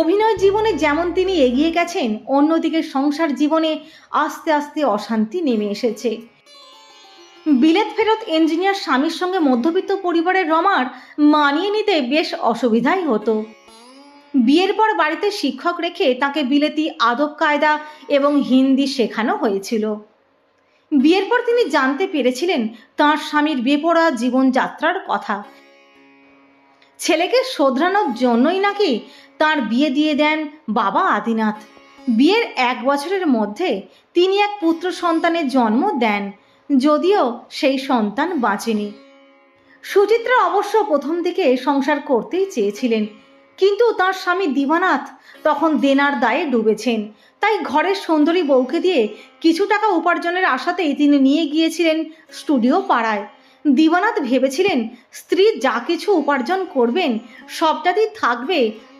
অভিনয় জীবনে যেমন তিনি এগিয়ে গেছেন, অন্যদিকে সংসার জীবনে আস্তে আস্তে অশান্তি নেমে এসেছে। বিলেত ফেরত ইঞ্জিনিয়ার স্বামীর সঙ্গে মধ্যবিত্ত পরিবারের রমার মানিয়ে নিতে বেশ অসুবিধাই হতো। বিয়ের পর বাড়িতে শিক্ষক রেখে তাকে বিলেতি, আদব কায়দা এবং হিন্দি শেখানো হয়েছিল। বিয়ের পর তিনি জানতে পেরেছিলেন তাঁর স্বামীর বেপরোয়া জীবনযাত্রার কথা। ছেলেকে শোধরানোর জন্যই নাকি তার বিয়ে দিয়ে দেন বাবা আদিনাথ। বিয়ের এক বছরের মধ্যে তিনি এক পুত্র সন্তানের জন্ম দেন, যদিও সেই সন্তান বাঁচেনি। সুচিত্রা অবশ্য প্রথম দিকে সংসার করতেই চেয়েছিলেন, কিন্তু তার স্বামী দিবানাথ তখন দেনার দায়ে ডুবেছেন। তাই ঘরের সুন্দরী বউকে দিয়ে কিছু টাকা উপার্জনের আশাতেই তিনি নিয়ে গিয়েছিলেন স্টুডিও পাড়ায়। দিবানাথ ভেবেছিলেন স্ত্রী যা কিছু উপার্জন করবেন সবটাতেই থাকবে